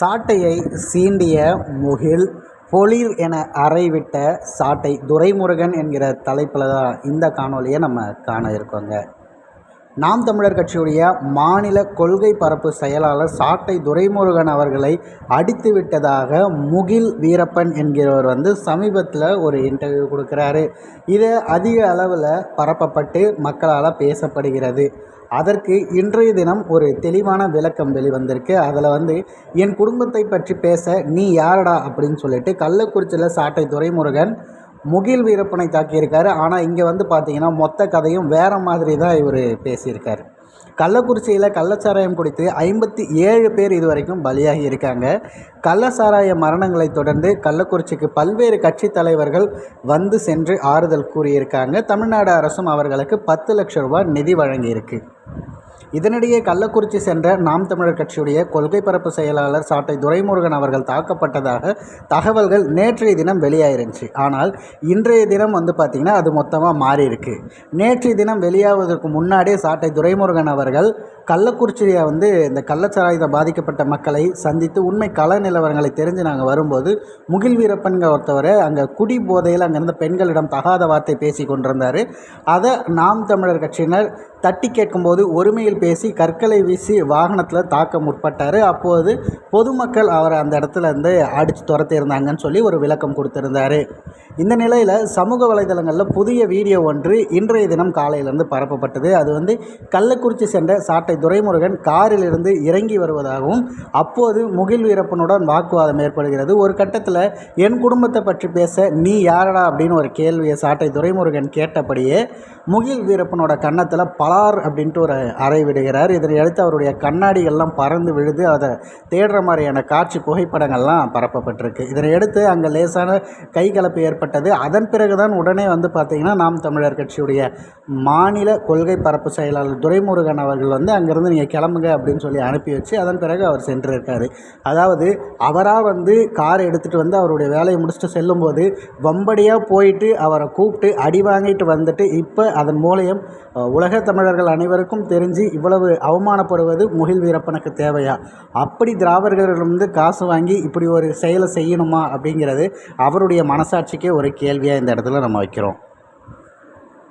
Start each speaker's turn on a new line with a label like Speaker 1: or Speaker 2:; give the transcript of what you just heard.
Speaker 1: சாட்டையை சீண்டிய முகில் பொலிர் என அறைவிட்ட சாட்டை துரைமுருகன் என்கிற தலைப்பில் தான் இந்த காணொலியை நம்ம காண இருக்கோங்க. நாம் தமிழர் கட்சியுடைய மாநில கொள்கை பரப்பு செயலாளர் சாட்டை துரைமுருகன் அவர்களை அடித்து விட்டதாக முகில் வீரப்பன் என்கிறவர் வந்து சமீபத்தில் ஒரு இன்டர்வியூ கொடுக்குறாரு. இது அதிக அளவில் பரப்பப்பட்டு மக்களால் பேசப்படுகிறது. அதற்கு இன்றைய தினம் ஒரு தெளிவான விளக்கம் வெளிவந்திருக்கு. அதில் வந்து என் குடும்பத்தை பற்றி பேச நீ யாரடா? அப்படின்னு சொல்லிட்டு கள்ளக்குறிச்சியில் சாட்டை துரைமுருகன் முகில் வீரப்பனை தாக்கியிருக்காரு. ஆனால் இங்கே வந்து பார்த்தீங்கன்னா மொத்த கதையும் வேறு மாதிரி தான் இவர் பேசியிருக்காரு. கள்ளக்குறிச்சியில் கள்ளச்சாராயம் குடித்து ஐம்பத்தி ஏழு பேர் இதுவரைக்கும் பலியாகி இருக்காங்க. கள்ளச்சாராய மரணங்களை தொடர்ந்து கள்ளக்குறிச்சிக்கு பல்வேறு கட்சி தலைவர்கள் வந்து சென்று ஆறுதல் கூறியிருக்காங்க. தமிழ்நாடு அரசும் அவர்களுக்கு பத்து லட்சம் ரூபாய் நிதி வழங்கியிருக்கு. இதனிடையே கள்ளக்குறிச்சி சென்ற நாம் தமிழர் கட்சியுடைய கொள்கை பரப்பு செயலாளர் சாட்டை துரைமுருகன் அவர்கள் தாக்கப்பட்டதாக தகவல்கள் நேற்றைய தினம் வெளியாயிருந்துச்சு. ஆனால் இன்றைய தினம் வந்து பார்த்திங்கன்னா அது மொத்தமாக மாறி இருக்கு நேற்றைய தினம் வெளியாவதற்கு முன்னாடியே சாட்டை துரைமுருகன் அவர்கள் கள்ளக்குறிச்சியை வந்து இந்த கள்ளச்சாராயத்தை பாதிக்கப்பட்ட மக்களை சந்தித்து உண்மை கள நிலவரங்களை தெரிஞ்சு நாங்கள் வரும்போது முகில் வீரப்பன்கிற ஒருத்தவரை அங்கே குடி போதையில் அங்கேருந்து பெண்களிடம் தகாத வார்த்தை பேசி கொண்டிருந்தார். அதை நாம் தமிழர் கட்சியினர் தட்டி கேட்கும்போது ஒருமையில் பேசி கற்களை வீசி வாகனத்தில் தாக்க முற்பட்டார். அப்போது பொதுமக்கள் அவரை அந்த இடத்துல இருந்து அடித்து துரத்தியிருந்தாங்கன்னு சொல்லி ஒரு விளக்கம் கொடுத்துருந்தார். இந்த நிலையில் சமூக வலைதளங்களில் புதிய வீடியோ ஒன்று இன்றைய தினம் காலையிலேருந்து பரப்பப்பட்டது. அது வந்து கள்ளக்குறிச்சி சென்ற சாட்டை துரைமுருகன் காரிலிருந்து இறங்கி வருவதாகவும் அப்போது முகில் வீரப்பனுடன் வாக்குவாதம் ஏற்படுகிறது. ஒரு கட்டத்தில் என் குடும்பத்தை பற்றி பேச நீ யாரடா? அப்படின்னு ஒரு கேள்வியை சாட்டை துரைமுருகன் கேட்டபடியே முகில் வீரப்பனோட கன்னத்தில் பலார் அப்படின்ட்டு ஒரு அறை விடுகிறார். இதனை அடுத்து அவருடைய கண்ணாடிகள்லாம் பறந்து விழுது அதை தேடுற மாதிரியான காட்சி புகைப்படங்கள்லாம் பரப்பப்பட்டிருக்கு. இதனை அடுத்து அங்கே லேசான கைகலப்பு ஏற்பட்டது. அதன் பிறகு தான் உடனே வந்து பார்த்திங்கன்னா நாம் தமிழர் கட்சியுடைய மாநில கொள்கை பரப்பு செயலாளர் துரைமுருகன் அவர்கள் வந்து அங்கேருந்து நீங்கள் கிளம்புங்க அப்படின்னு சொல்லி அனுப்பி வச்சு அதன் பிறகு அவர் சென்றிருக்காரு. அதாவது அவராக வந்து கார் எடுத்துகிட்டு வந்து அவருடைய வேலையை முடிச்சுட்டு செல்லும்போது வம்படியாக போயிட்டு அவரை கூப்பிட்டு அடி வாங்கிட்டு வந்துட்டு இப்போ அதன் மூலியம் உலக தமிழர்கள் அனைவருக்கும் தெரிஞ்சு இவ்வளவு அவமானப்படுவது முகில் வீரப்பனுக்கு தேவையா? அப்படி திராவிடர்களிடமிருந்து காசு வாங்கி இப்படி ஒரு செயலை செய்யணுமா அப்படிங்கிறது அவருடைய மனசாட்சிக்கே ஒரு கேள்வியாக இந்த இடத்துல நம்ம வைக்கிறோம்.